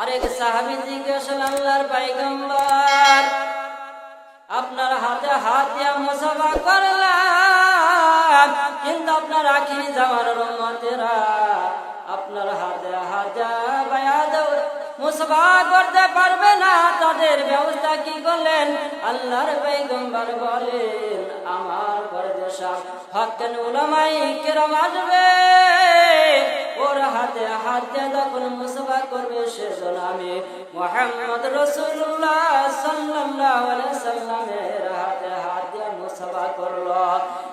আরেক সাহাবি জিজ্ঞেস আল্লাহর পাইগম্বর আপনার হাতে হাত দিয়া মুসাফা করলাম, কিন্তু আপনার আখিরি যাওয়ার রহমতেরা আপনার হাতে হাতে মুসাফা করতে পারবে না। তাদের ব্যবস্থা কি করলেন? আল্লাহর পেগম্বর বলেন, আমার পরে যেসব হকেন উলামাই কেরাম আসবে? ওর হাতে, হাত যখন মুসাফা করবে সেজন্য আমি মোহাম্মদ রসুল্লাহ সাল্লাল্লাহু সাল্লামের হাতে, হাত দিয়ে মুসাফা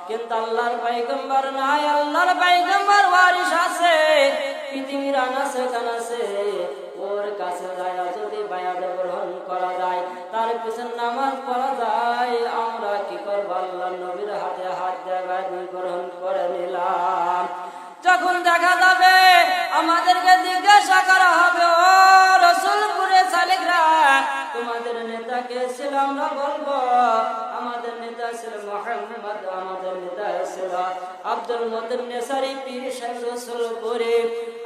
কিন্তু আল্লাহর পাইগম্বর নাই, আল্লাহর পাইগম্বর ওয়ারিস আছে, পৃথিবীর আনাসে কানাসে ওর কাছে যায়, যদি বায়াত গ্রহণ করা যায়, তার পিছনে নামাজ পড়া যায়, আমরা কি করব? আল্লাহ নবীর হাতে, হাত দিয়ে গ্রহণ করে নিলাম। যখন দেখা যাবে, আমাদেরকে জিজ্ঞাসা করা হবে, ও রসুলপুরে শালিকরা তোমাদের নেতা কে ছিল আমরা বলব? আমাদের নেতা ছিল মোহাম্মদ, আমাদের নেতা ছিল আব্দুল মতিন নেসারি, পীর সাহেব রসুলপুরে।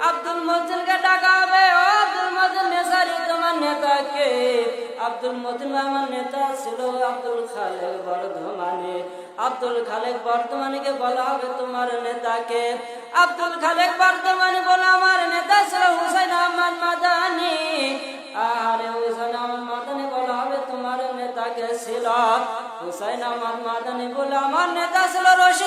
আব্দুল মতিনকে ডাকা হবে, ও আব্দুল মতিন নেসারি, তোমার নেতা কে? আব্দুল মতিন আমার নেতা ছিল আব্দুল খালেক বর্ধমানে। আব্দুল খালেক বর্তমানে বলা হবে, তোমার নেতাকে আব্দুল খালেক বর্তমানে বলে আমার নেতা ছিল হুসাইন আহমদ মাদানি। আর হুসাইন আহমদ মাদানি বলা হবে তোমার নেতাকে ছিল? হুসাইন আহমদ মাদানি বলে আমার নেতা ছিল রশিদ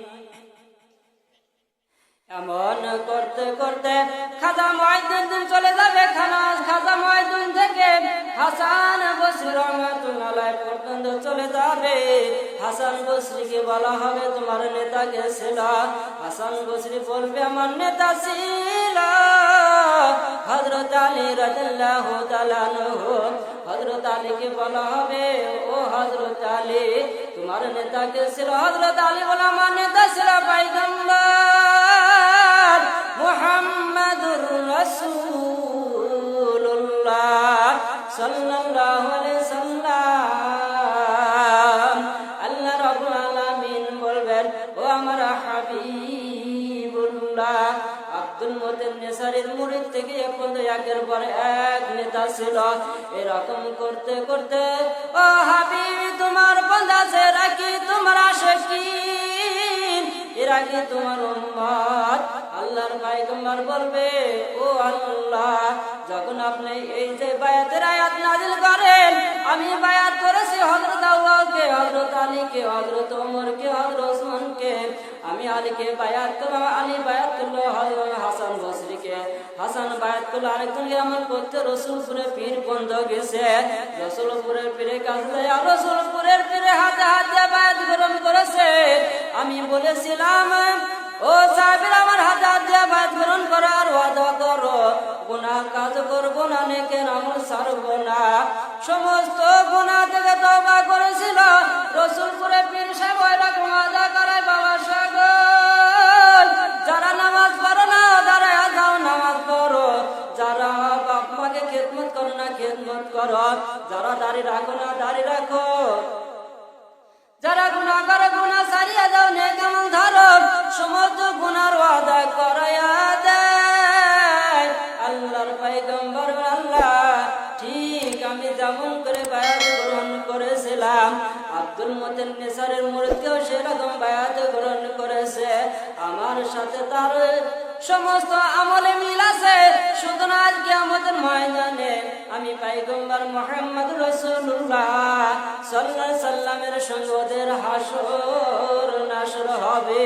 এমন করতে করতে খাজা ময়দিন দিন চলে যাবে খানা খাজা ময়দিন থেকে হাসান বসরি রহমাতুল্লাহ পর্যন্ত চলে যাবে। হাসান বসরিকে বলা হবে, তোমার নেতাকে ছিল হাসান বসরি বলবে, আমার নেতা ছিল। হজরত আলী রাজাল্লাহ তালানহু হজরত আলীকে বলা হবে, ও হজরত আলী, তোমার নেতাকে ছিল হজরত আলী বলে, আমার নেতা ছিল পাইগম্বর মুহাম্মাদুর রাসূলুল্লাহ সাল্লাল্লাহু আলাইহি সাল্লাম। আল্লাহ রাব্বুল আলামিন বলবেন, ও আমার হাবিবুল্লাহ, আব্দুল মতিন নেসারির মুরিদ থেকে এখন একের পর এক নেতা ছিল। এরকম করতে করতে, ও হাবিব, তোমার বন্দাছে রাখি তোমার আশেকি এরা আগে তোমার উম্মত আল্লাহর পায়গম্বর বলবে, ও আল্লাহ, যখন আপনি এই যে বায়াতের আয়াত নাজিল করেন, আমি বায়াত করেছি হযরত আল্লাহকে হযরত আলীকে, হযরত ওমরকে, হযরত ওসমানকে আমি আলীকে বায়াত করলাম আলী বায়াত করল হাসান বসরিকে। হাসান বায়াত করল আরেকজনকে আমার করতে রসুলপুরে পীর বন্ধ গেছে। রসুলপুরের পীরে কাছে রসুলপুরের পীরে হাতে হাতে বায়াত গ্রহণ করেছে। আমি বলেছিলাম, ও সাহেবের, আমার হাতে হাত বায়াত গ্রহণ করার ওয়াদা করো। গুনাহ কাজ করব না, নেকের আমল সারবো না। সমস্ত গুনাহ থেকে তওবা করেছিল। রসুলপুরে পীর সাহেব ওইরকম ওয়াদা করায়, বাবা খেদমত করো। যারা দাড়ি রাখো না, দাড়ি রাখো। যারা গুণা করে গুণা সারিয়া দাও নে কেমন ধরো। সমস্ত গুণার ওয়াদা করাইয়া দেয়। আল্লাহর পাইগম্বর আল্লাহ, ঠিক আমি যেমন করে বায়াত গ্রহণ করেছিলাম, আব্দুল মতিন নেসারের মুরিদকেও সেরকম বায়াত গ্রহণ করেছে। আমার সাথে তার সমস্ত আমলে মিল আছে, সুতরাং আজকে আমাদের ময়দানে আমি পাইগম্বর মোহাম্মদ রসুল্লাহ সাল্লাহ সাল্লামের সঙ্গে ওদের হাসর নাসর হবে।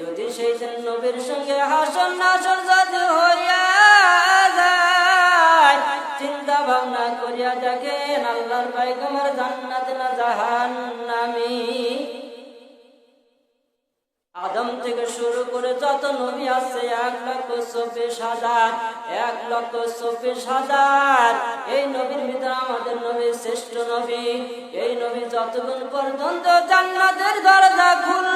যদি সেই নবীর সঙ্গে হাসর নাসর যদি হইয়া যায়, চিন্তা ভাবনা করিয়া দেখেন আল্লাহর পাইগম্বর জান্নাত না জাহান্নামী। আদম থেকে শুরু করে যত নবী আছে, এক লক্ষ চব্বিশ হাজার, এক লক্ষ চব্বিশ হাজার। এই নবীর ভিতরে আমাদের নবী শ্রেষ্ঠ নবী। এই নবী যতক্ষণ পর্যন্ত জান্নাতের দরজা খুলবে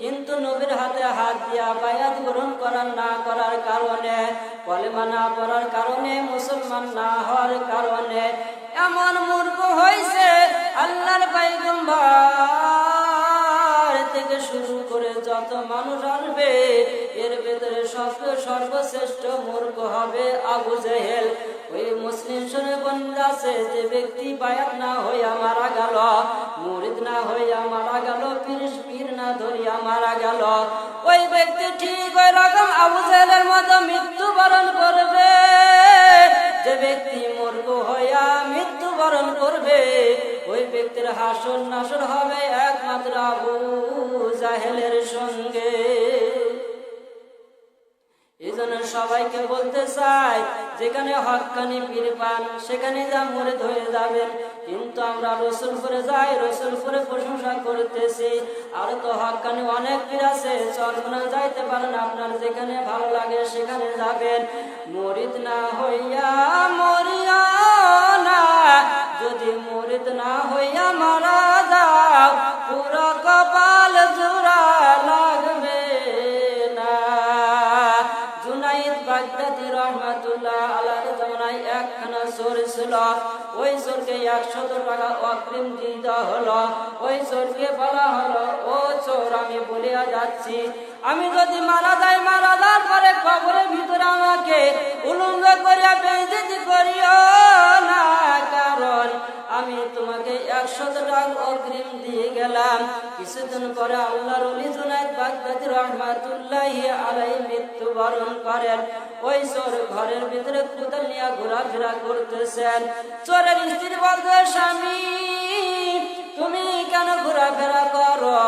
কিন্তু নবীর হাতে হাত দিয়া বায়াত গ্রহণ করার না করার কারণে কলেমা না পড়ার কারণে, মুসলমান না হওয়ার কারণে এমন মূর্খ হয়েছে আল্লাহর পাইগম্বার থেকে শুরু করে যত মানুষ আসবে, এর ভেতরে সব সর্বশ্রেষ্ঠ মূর্খ হবে আবু জেহেল। ওই মুসলিম শুনে আছে, যে ব্যক্তি বায়াত না হইয়া মারা গেল, মুরিদ না হইয়া মারা গেল পীর পীর না ধরিয়া মারা গেল। ওই ব্যক্তি ঠিক ওই রকম আবু জেহেলের মতো মৃত্যুবরণ করবে। যে ব্যক্তি মূর্খ হইয়া মৃত্যুবরণ করবে, ওই ব্যক্তির হাসন নাসর হবে একমাত্র আবু জাহেলের সঙ্গে। সবাইকে বলতে চাই, যেখানে হকানি পীর পান সেখানে যা মরে ধরে যাবেন। কিন্তু আমরা রসুলপুরে যাই, রসুলপুরে প্রশংসা করতেছি। আর তো হকানি অনেক পীর আছে, চরমনা যাইতে পারেন আপনার যেখানে ভালো লাগে সেখানে যাবেন। মরিদ না হইয়া মরিয়া না, যদি মরিদ না হইয়া মারা টাকা অগ্রিম হলো। ওই বলা হলো, ও আমি যাচ্ছি। আমি যদি মারা যাই, মারা যাওয়ার পরে কবরের ভিতরে আমাকে উলঙ্গ করিয়া বেঁধে করিও না। আমি তোমাকে একশো টাকা অগ্রিম দিয়ে গেলাম। কিছুদিন পরে আল্লাহ জুনাইদ বাগদাদি রহমাতুল্লাহ আলাই মৃত্যুবরণ করেন। ওই চোর ঘরের ভিতরে কুদাল নিয়ে ঘোরাফেরা করতেছেন। চোরের স্ত্রী বলতে স্বামী তুমি কেন ঘোরাফেরা করো?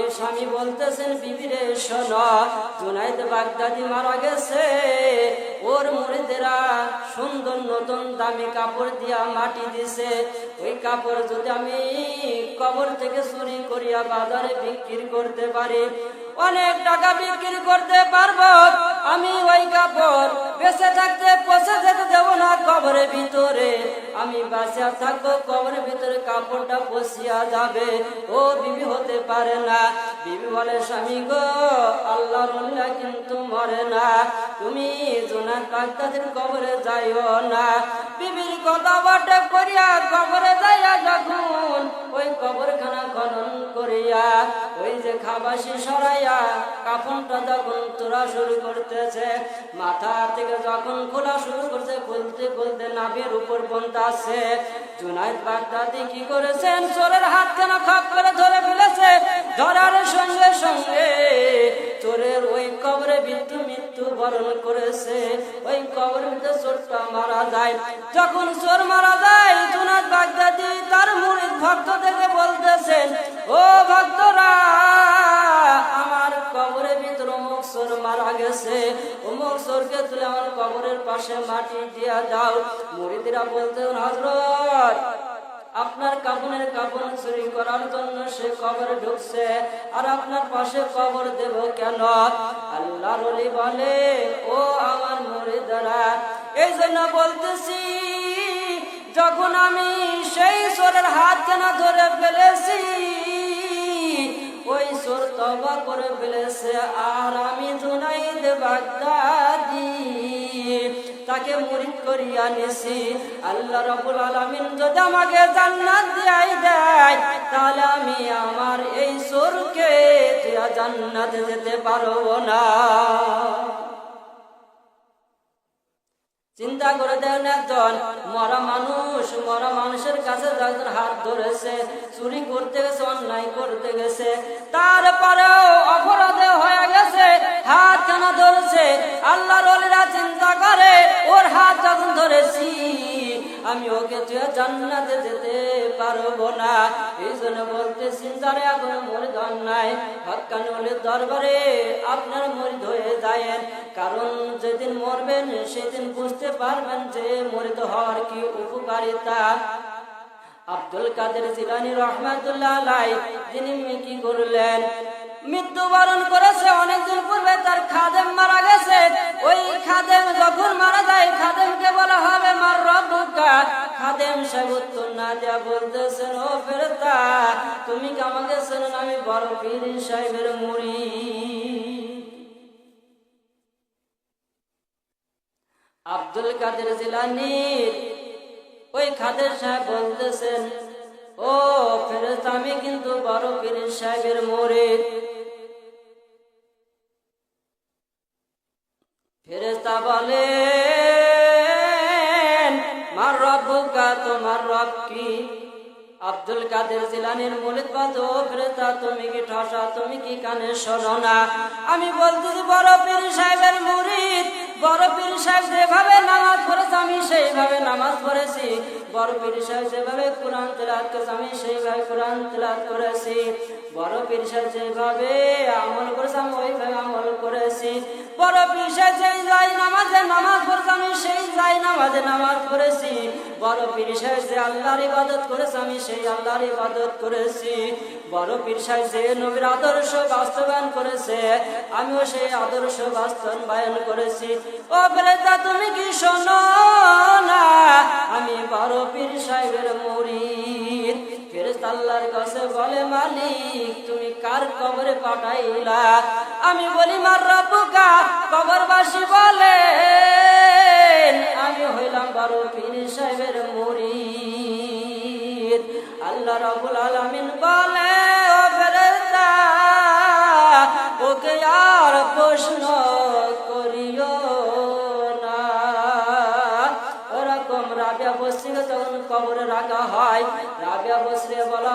এ স্বামী বলতেছেন, বিবিরে, শোনো, জুনাইদ বাগদাদি মারা গেছে। ওর মুড়িদেরা সুন্দর নতুন দামি কাপড় দিয়া মাটি দিছে। ওই কাপড় যদি আমি কবর থেকে চুরি করিয়া বাজারে বিক্রি করতে পারি, অনেক টাকা বিক্রি করতে পারব। আমি ওই কাপড় বেঁচে থাকতে, পচে যেতে দেব না কবরের ভিতরে। আমি বাসিয়া থাকব, কবরের ভিতরে কাপড়টা পচিয়া যাবে। ও বিবি হতে পারে না। বিবি বলে, স্বামী গো আল্লাহ কিন্তু মরে না। তুমি জোনার কাকতাদের কবরে যাইও না। বিবির কথা বাটে করিয়া কবরে যাইয়া যখন ওই কবরখানা খনন করিয়া, ওই যে খাবাসি সরাইয়া কাফনটা যখন তোরা শুরু করতেছে, মাথা থেকে যখন খোলা শুরু করছে, খুলতে খুলতে নাভের উপর পর্যন্ত আছে। জুনাইদ বাগদাদি কি করেছেন? চোরের হাত কেন খাপ করে ধরে ফেলেছে? ধরার সঙ্গে সঙ্গে চোরের ওই কবরে মৃত্যু মৃত্যু বরণ করেছে। ওই কবরের ভিতরে চোরটা মারা যায়। যখন চোর মারা যায় পাশে মাটি দিয়া দাও মুরিদিরা বলতেন হজরত আপনার কাপনের কাপন চুরি করার জন্য সে কবরে ঢুকছে, আর আপনার পাশে কবর দেব কেন? আল্লাহ রলি বলে, ও আমার মুরিদারা এই জন্য বলতেছি, যখন আমি সেই চোরের হাত কেন ধরে ফেলেছি, ওই চোর তবা করে ফেলেছে, আর আমি জুনাইদ বাগদাদি তাকে মুরিদ করিয়া নিছি। আল্লাহ রাব্বুল আলামিন যদি আমাকে জান্নাত দেয় দেয়, তাহলে আমি আমার এই চোরকে তুই জান্নাতে যেতে পারব না। চিন্তা করে দেন একজন মরা মানুষ, মরা মানুষের কাছে যাদের হাত ধরেছে, চুরি করতে গেছে, অন্যায় করতে গেছে, তারপরেও অপরাধে হয়ে গেছে, হাত কেন ধরেছে, আল্লাহর ওলিরা চিন্তা করে, ওর হাত যখন ধরেছি, আমি ওকে জান্নাতে যেতে পারব না। এই জন্য বলতেছি, যারা এখন মরিদ হন নাই, হকানি ওলির দরবারে আপনার মরিদ হয়ে যায়েন। কারণ যেদিন মরবেন, সেদিন বুঝতে পারবেন যে মরিদ হওয়ার কি উপকারিতা। আব্দুল কাদের জিলানি রহমাতুল্লাহ আলাই যিনি কি করলেন? মৃত্যুবরণ করেছে। অনেকদিন পূর্বে তার খাদেম মারা গেছে। ওই খাদেম যখন মারা যায়, খাদেমকে বলা হবে, মার রব্বুকা খাদেম সাহেব উত্তর না দেয়া বলতেছেন ও ফেরতা তুমি কি আমাকে আমি বড় পীর সাহেবের মুড়ি। আব্দুল কাদের জিলানির ওই খাদের সাহেব বলতেছেন, ও ফেরত আমি কিন্তু বড় পীর সাহেবের মোরে ফেরেস্তা বলে মার রব্বুকা তোমার রব কি? আব্দুল কাদের জিলানির মলিদ বাদ ফেরেস্তা তুমি কি ঠসা, তুমি কি কানে শোনো না? আমি বলতেছি বড় পীর সাহেবের মুরিদ, বড় পীর সাহেব যেভাবে নামাজ পড়েছে, আমি সেইভাবে নামাজ পড়েছি। বড় পীর সাহেব যেভাবে কোরআন তেলাত করেছে, আমি সেইভাবে কোরআন তেলাত করেছি। বড় পীর যেভাবে আমল করেছে, আমি ওইভাবে আমল করেছি। বড় পীর সাহেব যেই যাই নামাজে, নামাজ পড়েছে, আমি সেই যাই নামাজে নামাজ পড়েছি। বড় পীর যে আল্লাহর ইবাদত করেছে, আমি সেই আল্লাহর ইবাদত করেছি। বড় পীর যে নবীর আদর্শ বাস্তবায়ন করেছে, আমিও সেই আদর্শ বাস্তবায়ন করেছি। ও বেলেদা, তুমি কি শোনো না? আমি বড় পীর সাহেবের মুরিদ ফেরেশতা আল্লাহর কাছে বলে মালিক, তুমি কার কবরে পাঠাইলা? আমি বলি, মার রব্বুকা কবরবাসী বলে আমি হইলাম বড় পীর সাহেবের মুরিদ। আল্লাহ রাব্বুল আলামিন বলে, ও ফেরেশতা, ওকে আর প্রশ্ন করিও না। ওরকম রাবিয়া বস্তিকে যখন কবরে রাখা হয়। বসরে বলা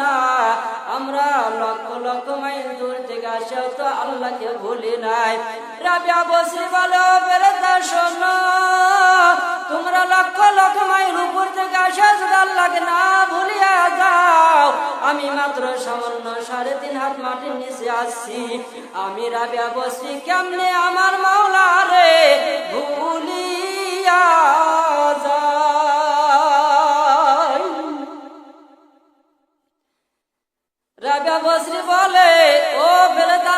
না আমরা লক্ষ লক্ষ মাইল দূর থেকে আসেও তো আল্লাহকে ভুলি নাই। রাবিয়া বসরি বলে, ফেরেশতা শোনো, তোমরা লক্ষ লক্ষ মাইল উপর থেকে আসা যদি আল্লাহকে না ভুলিয়া যাও, আমি মাত্র সামান্য সাড়ে তিন হাত মাটির নিচে আসছি আমি রাবিয়া বসি কেমনে আমার মাওলা রে ভুলিয়া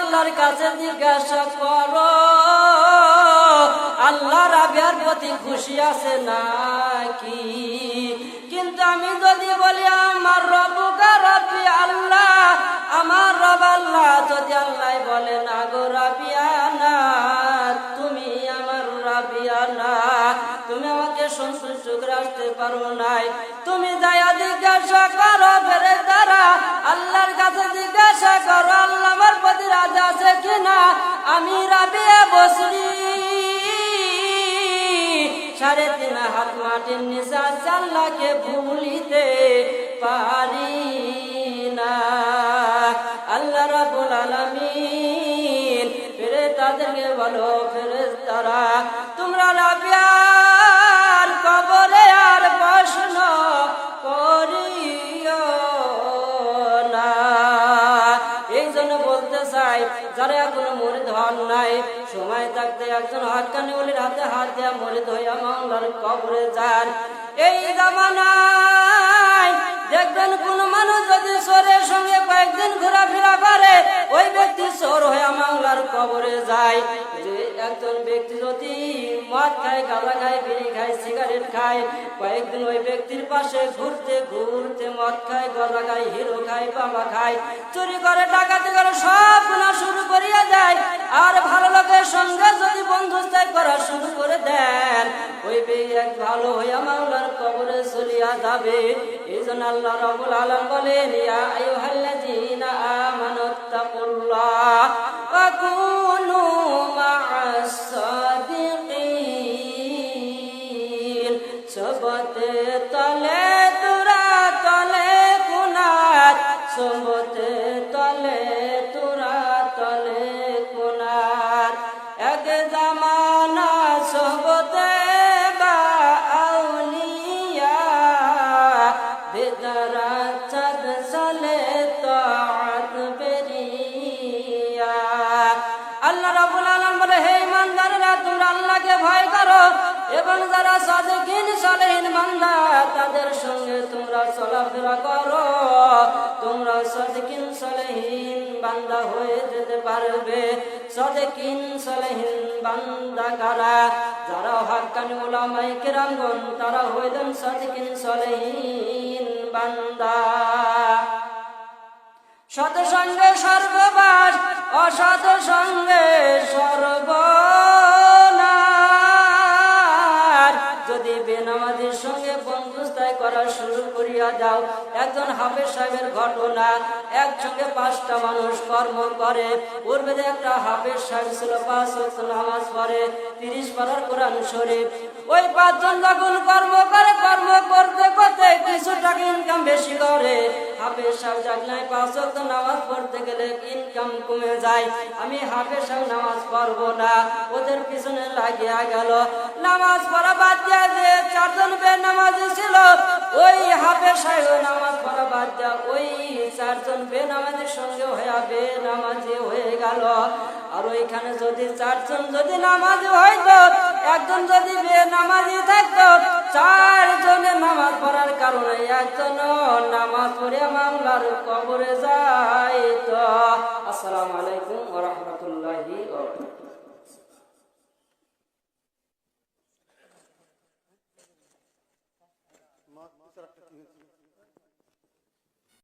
আল্লাহর কাছে জিজ্ঞাসা করো আল্লাহ রাবিয়ার প্রতি খুশি আছে নাকি? কিন্তু আমি যদি বলি, আমার রবুকা রবি আল্লাহ, আমার রব আল্লাহ, যদি আল্লাহ বলে, না গো রাবিয়ানা তুমি সন্তুষ্ট আসতে পারো নাই। তুমি দয়া জিজ্ঞাসা করো ফেরে তারা আল্লাহর কাছে জিজ্ঞাসা করো, আল্লাহ আমার প্রতি রাজা আছে কিনা? আমি রাবিয়া বসরি সাড়ে তিন হাত মাটির নিশা চাল্লাকে ভুলিতে একজন হাত কানে বলির হাতে হাত দেয়া মরে ধইয়া মঙ্গলার কবরে যান। এই জামানায় দেখবেন কোন মানুষ যদি চোরের সঙ্গে কয়েকদিন ঘোরাফেরা করে, ওই ব্যক্তি চোর হয়ে মাংলার কবরে যায়। একজন ব্যক্তি যদি মদ খায় গাঁজা খায় বিড়ি খায়, সিগারেট খায়, কয়েকদিন ওই ব্যক্তির পাশে ঘুরতে ঘুরতে মদ খায় গজা খায় হিরো খায়, বাবা খায়, চুরি করে, ডাকাতি করে, সব গুণা শুরু করিয়া যায় আর ভালো লোকের সঙ্গে যদি বন্ধুস্থায় করা শুরু করে দেন, ওই ব্যক্তি এক ভালো হইয়া মাওলার কবরে চলিয়া যাবে। এই জন্য আল্লাহ রবুল আলম বলেন, ইয়া আইয়ুহাল্লাযীনা আমানুত্তাকুল্লাহ চলাফেরা করো। তোমরা সাদিকিন সালেহিন বান্দা হয়ে যেতে পারবে। সাদিকিন সালেহিন বান্দা কারা? যারা হাক্কানি উলামায়ে কেরামগণ, তারা হইলেন সাদিকিন সালেহিন বান্দা। সত সঙ্গে সর্ববাস অসৎ সঙ্গে সর্বনাশ যদি বন্ধুস্থায় করা শুরু করিয়া দাও। একজন হাফেজ সাহেবের ঘটনা একসঙ্গে পাঁচটা মানুষ কর্ম করে। পূর্বে একটা হাফেজ সাহেব ছিল পাঁচ নামাজ পড়ে, তিরিশ পাড়ার কোরআন শরীফ। ওই পাঁচজন যখন কর্ম করে, কর্ম করতে করতে কিছু টাকা ইনকাম বেশি করে হাফেজ সাহেব জাগনায় পাঁচ ওয়াক্ত নামাজ পড়তে গেলে ইনকাম কমে যায়। আমি হাফেজ সাহেব নামাজ পড়ব না, ওদের পিছনে লাগিয়া গেল। নামাজ পড়া বাদ দিয়া যে চারজন বে নামাজ ছিল, ওই হাফেজ সাহেব নামাজ পড়া বাদ দিয়া ওই চারজন বে নামাজের সঙ্গে হয়ে বে নামাজি হয়ে গেল। আর ওইখানে যদি চারজন যদি নামাজি হইতো একজন যদি নামাজি থাকতো চারজনের নামাজ পড়ার কারণে একজন নামাজ পড়ে মামলার কবরে যাইত। আসসালামু আলাইকুম রাহমাতুল্লাহি